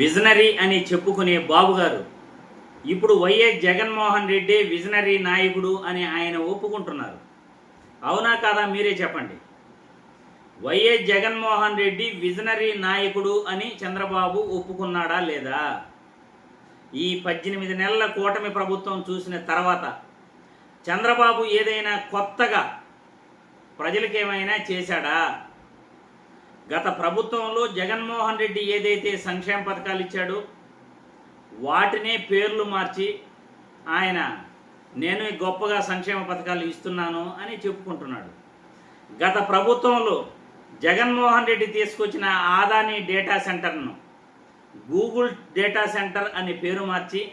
Visionary అని చెప్పుకునే బాబు గారు ఇప్పుడు వైఎస్ జగన్మోహన్ రెడ్డి విజనరీ నాయకుడు అని ఆయన ఒప్పుకుంటున్నారు. అవునా కాదా మీరే చెప్పండి. వైఎస్ జగన్మోహన్ రెడ్డి విజనరీ నాయకుడు అని చంద్రబాబు ఒప్పుకున్నాడా లేదా? ఈ పద్దెనిమిది నెలల కూటమి ప్రభుత్వం చూసిన తర్వాత చంద్రబాబు ఏదైనా కొత్తగా ప్రజలకేమైనా చేశాడా? గత ప్రభుత్వంలో జగన్మోహన్ రెడ్డి ఏదైతే సంక్షేమ పథకాలు ఇచ్చాడో వాటినే పేర్లు మార్చి ఆయన నేను గొప్పగా సంక్షేమ పథకాలు ఇస్తున్నాను అని చెప్పుకుంటున్నాడు. గత ప్రభుత్వంలో జగన్మోహన్ రెడ్డి తీసుకొచ్చిన ఆదాని డేటా సెంటర్ను గూగుల్ డేటా సెంటర్ అని పేరు మార్చి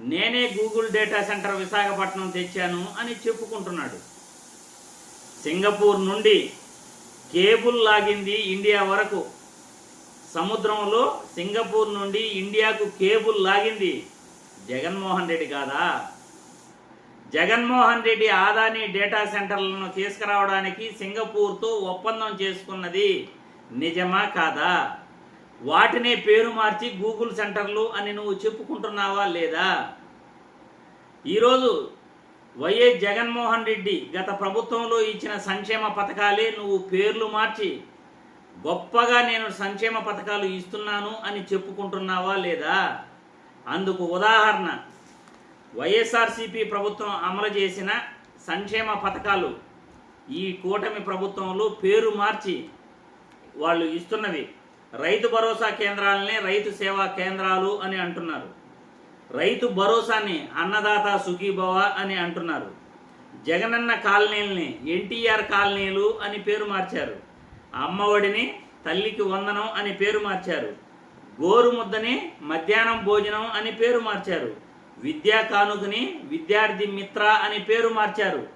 నేనే గూగుల్ డేటా సెంటర్ విశాఖపట్నం తెచ్చాను అని చెప్పుకుంటున్నాడు. సింగపూర్ నుండి కేబుల్ లాగింది ఇండియా వరకు. సముద్రంలో సింగపూర్ నుండి ఇండియాకు కేబుల్ లాగింది. జగన్మోహన్ రెడ్డి కాదా? జగన్మోహన్ రెడ్డి ఆదాని డేటా సెంటర్లను తీసుకురావడానికి సింగపూర్తో ఒప్పందం చేసుకున్నది నిజమా కాదా? వాటినే పేరు మార్చి గూగుల్ సెంటర్లు అని నువ్వు చెప్పుకుంటున్నావా లేదా? ఈరోజు వైఎస్ జగన్మోహన్ రెడ్డి గత ప్రభుత్వంలో ఇచ్చిన సంక్షేమ పథకాలే నువ్వు పేర్లు మార్చి గొప్పగా నేను సంక్షేమ పథకాలు ఇస్తున్నాను అని చెప్పుకుంటున్నావా లేదా? అందుకు ఉదాహరణ వైఎస్ఆర్సీపీ ప్రభుత్వం అమలు చేసిన సంక్షేమ పథకాలు ఈ కూటమి ప్రభుత్వంలో పేరు మార్చి వాళ్ళు ఇస్తున్నవి. రైతు భరోసా కేంద్రాలనే రైతు సేవా కేంద్రాలు అని అంటున్నారు. రైతు భరోసాని అన్నదాత సుఖీభవ అని అంటున్నారు. జగనన్న కాలనీలని ఎన్టీఆర్ కాలనీలు అని పేరు మార్చారు. అమ్మఒడిని తల్లికి వందనం అని పేరు మార్చారు. గోరు ముద్దని మధ్యాహ్నం భోజనం అని పేరు మార్చారు. విద్యా కానుకని విద్యార్థి మిత్ర అని పేరు మార్చారు.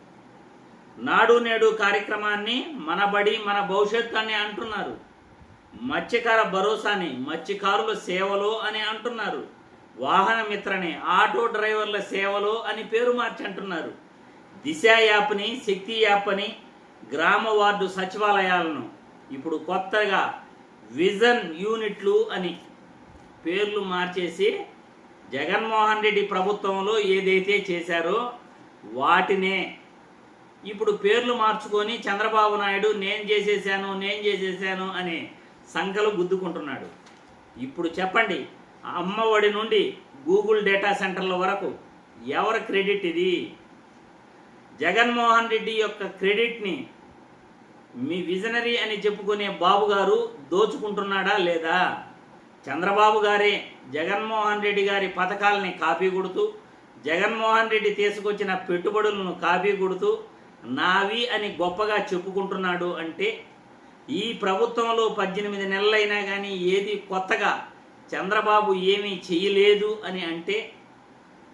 నాడు నేడు కార్యక్రమాన్ని మన బడి మన భవిష్యత్తు అని అంటున్నారు. మత్స్యకార భరోసాని మత్స్యకారుల సేవలు అని అంటున్నారు. వాహన మిత్రని ఆటో డ్రైవర్ల సేవలు అని పేరు మార్చి అంటున్నారు దిశ యాప్ని శక్తి యాప్ అని గ్రామ వార్డు సచివాలయాలను. ఇప్పుడు కొత్తగా విజన్ యూనిట్లు అని పేర్లు మార్చేసి జగన్మోహన్ రెడ్డి ప్రభుత్వంలో ఏదైతే చేశారో వాటినే ఇప్పుడు పేర్లు మార్చుకొని చంద్రబాబు నాయుడు నేను చేసేసాను నేను చేసేసాను అనే సంఖలు గుద్దుకుంటున్నాడు. ఇప్పుడు చెప్పండి అమ్మఒడి నుండి గూగుల్ డేటా సెంటర్ల వరకు ఎవరి క్రెడిట్ ఇది? జగన్మోహన్ రెడ్డి యొక్క క్రెడిట్ని మీ విజనరీ అని చెప్పుకునే బాబు గారు దోచుకుంటున్నాడా లేదా? చంద్రబాబు గారే జగన్మోహన్ రెడ్డి గారి పథకాలని కాపీ కొడుతూ జగన్మోహన్ రెడ్డి తీసుకొచ్చిన పెట్టుబడులను కాపీ కొడుతూ నావి అని గొప్పగా చెప్పుకుంటున్నాడు అంటే ఈ ప్రభుత్వంలో పద్దెనిమిది నెలలైనా కానీ ఏది కొత్తగా చంద్రబాబు ఏమీ చేయలేదు అని అంటే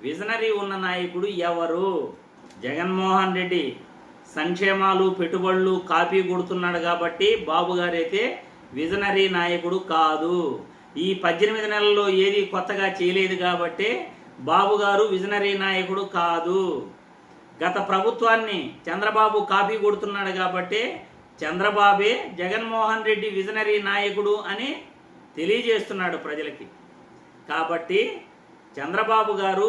విజనరీ ఉన్న నాయకుడు ఎవరు? జగన్మోహన్ రెడ్డి. సంక్షేమాలు పెట్టుబడులు కాపీ కొడుతున్నాడు కాబట్టి బాబు గారైతే విజనరీ నాయకుడు కాదు. ఈ పద్దెనిమిది నెలల్లో ఏది కొత్తగా చేయలేదు కాబట్టి బాబు గారు విజనరీ నాయకుడు కాదు. గత ప్రభుత్వాన్ని చంద్రబాబు కాపీ కొడుతున్నాడు కాబట్టి చంద్రబాబే జగన్మోహన్ రెడ్డి విజనరీ నాయకుడు అని తెలియజేస్తున్నాడు ప్రజలకి. కాబట్టి చంద్రబాబు గారు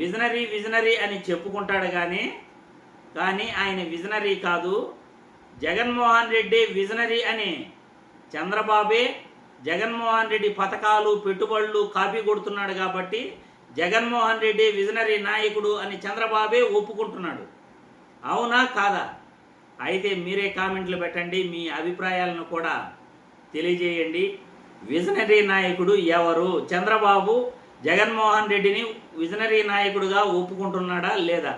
విజనరీ విజనరీ అని చెప్పుకుంటాడు కానీ కానీ ఆయన విజనరీ కాదు. జగన్మోహన్ రెడ్డి విజనరీ అని చంద్రబాబే జగన్మోహన్ రెడ్డి పథకాలు పెట్టుబడులు కాపీ కొడుతున్నాడు కాబట్టి జగన్మోహన్ రెడ్డి విజనరీ నాయకుడు అని చంద్రబాబే ఒప్పుకుంటున్నాడు. అవునా కాదా? అయితే మీరే కామెంట్లు పెట్టండి మీ అభిప్రాయాలను కూడా తెలియజేయండి. విజనరీ నాయకుడు ఎవరు? చంద్రబాబు జగన్మోహన్ రెడ్డిని విజనరీ నాయకుడుగా ఒప్పుకుంటున్నాడా లేదా?